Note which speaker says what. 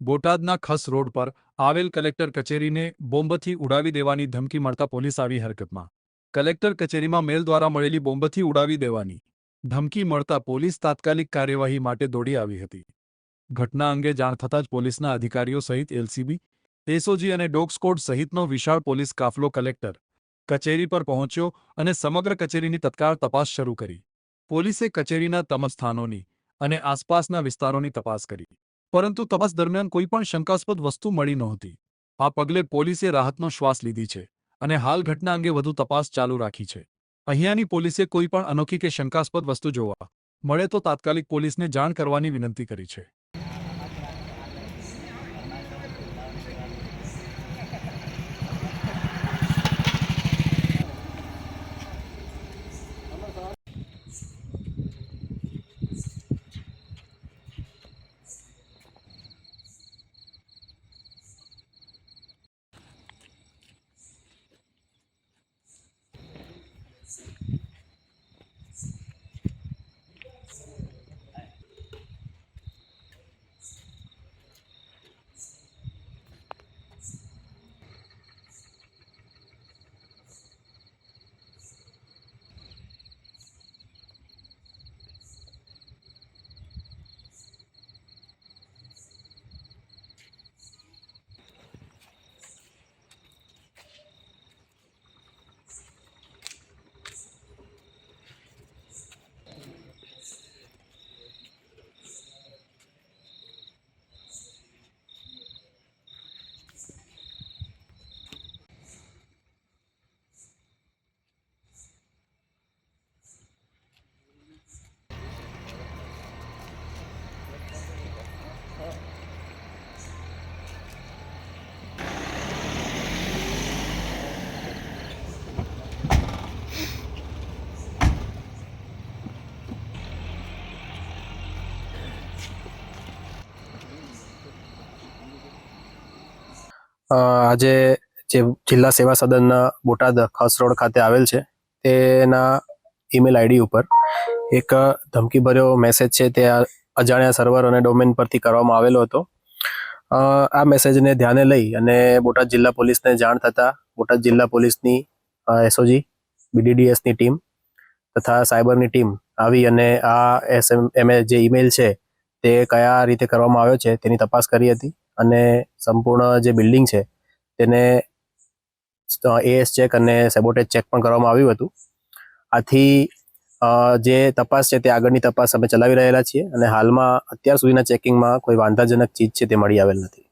Speaker 1: બોટાદના ખસ રોડ પર આવેલ કલેક્ટર કચેરીને બોમ્બથી ઉડાવી દેવાની ધમકી મળતા પોલીસ આવી હરકતમાં. કલેક્ટર કચેરીમાં મેલ દ્વારા મળેલી બોમ્બથી ઉડાવી દેવાની ધમકી મળતા પોલીસ તાત્કાલિક કાર્યવાહી માટે દોડી આવી હતી. ઘટના અંગે જાણ થતાં જ પોલીસના અધિકારીઓ સહિત એલસીબી, એસઓજી અને ડોગ સહિતનો વિશાળ પોલીસ કાફલો કલેક્ટર કચેરી પર પહોંચ્યો અને સમગ્ર કચેરીની તત્કાળ તપાસ શરૂ કરી. પોલીસે કચેરીના તમામ સ્થાનોની અને આસપાસના વિસ્તારોની તપાસ કરી. પરંતુ તપાસ દરમિયાન કોઈ પણ શંકાસ્પદ વસ્તુ મળી નહોતી. આ પગલે પોલીસે રાહતનો શ્વાસ લીધી છે અને હાલ ઘટના અંગે વધુ તપાસ ચાલુ રાખી છે. અહીંયાની પોલીસે કોઈ પણ અનોખી કે શંકાસ્પદ વસ્તુ જોવા મળે તો તાત્કાલિક પોલીસને જાણ કરવાની વિનંતી કરી છે.
Speaker 2: આજે જે જિલ્લા સેવા સદનના બોટાદ ખાસ રોડ ખાતે આવેલ છે, તેના ઈમેલ આઈડી ઉપર એક ધમકીભર્યો મેસેજ છે, તે અજાણ્યા સર્વર અને ડોમેન પરથી કરવામાં આવેલો હતો. આ મેસેજને ધ્યાને લઈ અને બોટાદ જિલ્લા પોલીસને જાણ થતાં બોટાદ જિલ્લા પોલીસની એસઓજી, બીડીડીએસની ટીમ તથા સાયબરની ટીમ આવી અને આ એસએમ એમ જે ઈમેલ છે, તે કયા રીતે કરવામાં આવ્યો છે તેની તપાસ કરી હતી. અને સંપૂર્ણ જે બિલ્ડિંગ છે, તેને એએસ ચેક અને સેબોટેજ ચેક પણ કરવામાં આવ્યું હતું. આથી જે તપાસ છે તે આગળની તપાસ અમે ચલાવી રહેલા છીએ અને હાલમાં અત્યાર સુધીના ચેકિંગમાં કોઈ વાંધાજનક ચીજ છે તે મળી આવેલ નથી.